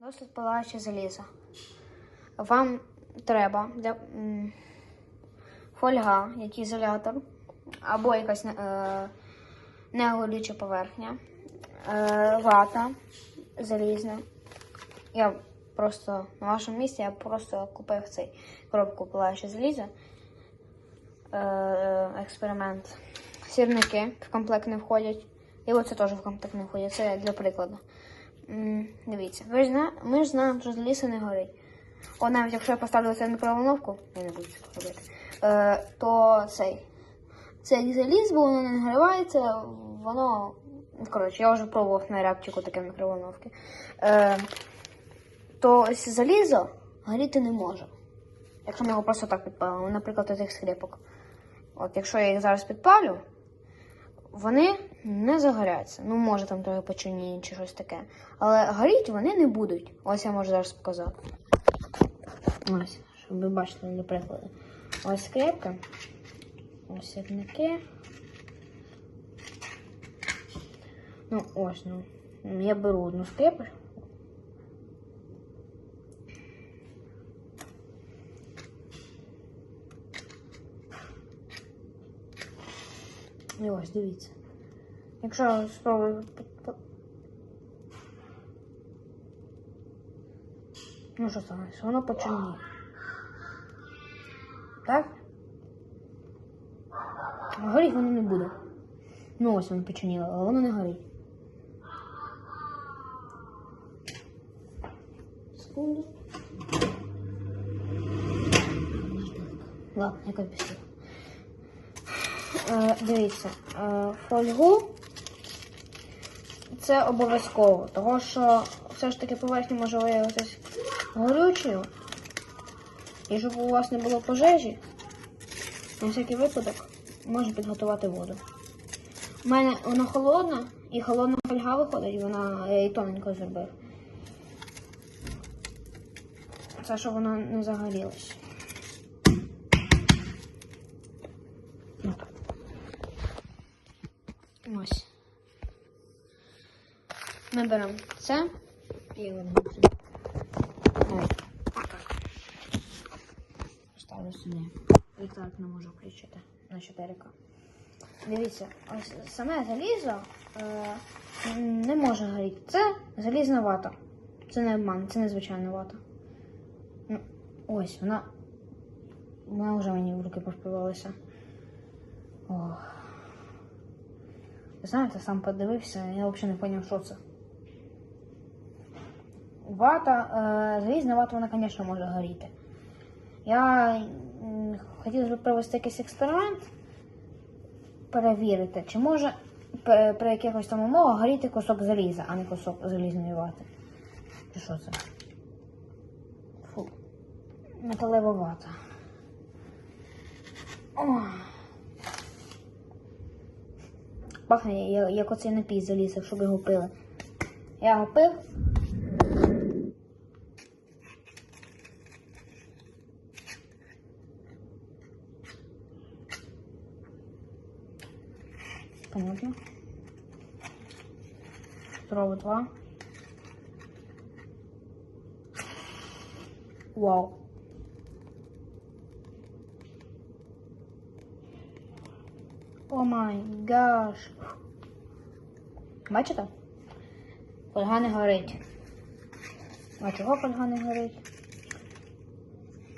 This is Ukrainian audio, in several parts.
Досить палаюче залізо. Вам треба для фольга, як ізолятор, або якась е, негорюча поверхня, е, вата залізна. Я просто на вашому місці я просто купив цей коробку палаюче залізо. Е, експеримент. Сірники в комплект не входять. І оце теж в комплект не входять. Це для прикладу. Дивіться, ви ж зна... ми ж знаємо, що залізо не горить. О, навіть якщо я поставлю це в мікроволновку, я не буду цього робити, е, то цей. Це як заліз, бо воно не нагрівається, воно. Коротше, я вже пробував на рябчику таке мікроволновки. Е, то ось залізо горіти не може. Якщо ми його просто так підпалимо, наприклад, цих скрипок. От якщо я їх зараз підпалю, вони не загоряться. Ну, може там трохи почерніє чи щось таке. Але горіть вони не будуть. Ось я можу зараз показати. Ось, щоб ви бачили для прикладу. Ось скрепка. Ось сірники. Ну, ось, ну. Я беру одну скрипку. І ось, дивіться. Якщо спробую. Ну, що саме, воно почерніє. Так? Горіть воно не буде. Ну, ось воно почерніло, але воно не горить. Секунду. Ладно, цього. Е, дивіться, е, фольгу це обов'язково, тому що все ж таки поверхня може виявитися горючою. І щоб у вас не було пожежі, на всякий випадок можна підготувати воду. У мене вона холодна, і холодна фольга виходить, і вона я її тоненько зробив. Це щоб вона не загорілась. Отак. Ось. Ми беремо це і робимо це. Ставлю сюди. І так не можу включити на 4К. Дивіться, ось саме залізо е, не може горіти. Це залізна вата. Це не обман, це не звичайна вата. Ну, ось вона. Вона вже мені в руки пошпивалася. Ох. Знаєте, сам подивився, я взагалі не зрозумів, що це. Вата, е, залізна вата, вона, звісно, може горіти. Я м, хотіла би провести якийсь експеримент, перевірити, чи може при, якихось там умовах горіти кусок заліза, а не кусок залізної вати. Чи що це? Фу. Металева вата. Ох. Пахне, як оцей напій заліз, щоб його пили. Я його пив. Понятно. Справа два. Вау. О май гаш. Бачите? Фольга горить. А чого фольга не горить?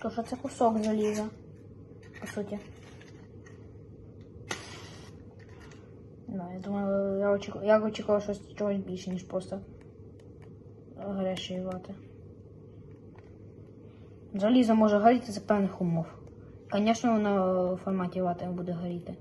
То що це кусок заліза, по суті. Ну, я думаю, я очікував, я очікував щось чогось більше, ніж просто гарячої вати. Залізо може горіти за певних умов. Звісно, воно в форматі вати буде горіти.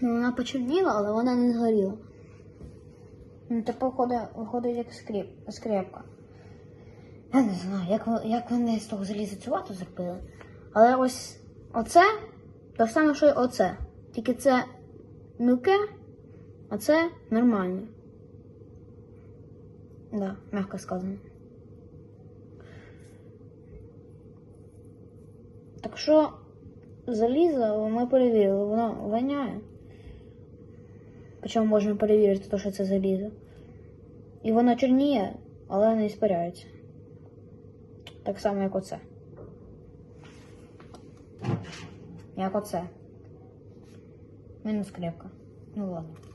Ну, вона почерніла, але вона не згоріла. Ну, типу, виходить, виходить як скріп, скрепка. Я не знаю, як, як вони з того заліза цю вату зробили. Але ось оце те саме, що й оце. Тільки це мілке, а це нормальне. Да, м'яко сказано. Так що залізо ми перевірили, воно воняє. Причому можна перевірити, що це залізо. І воно чорніє, але не іспаряється. Так само, як оце. Як оце. Мінус крепка. Ну ладно.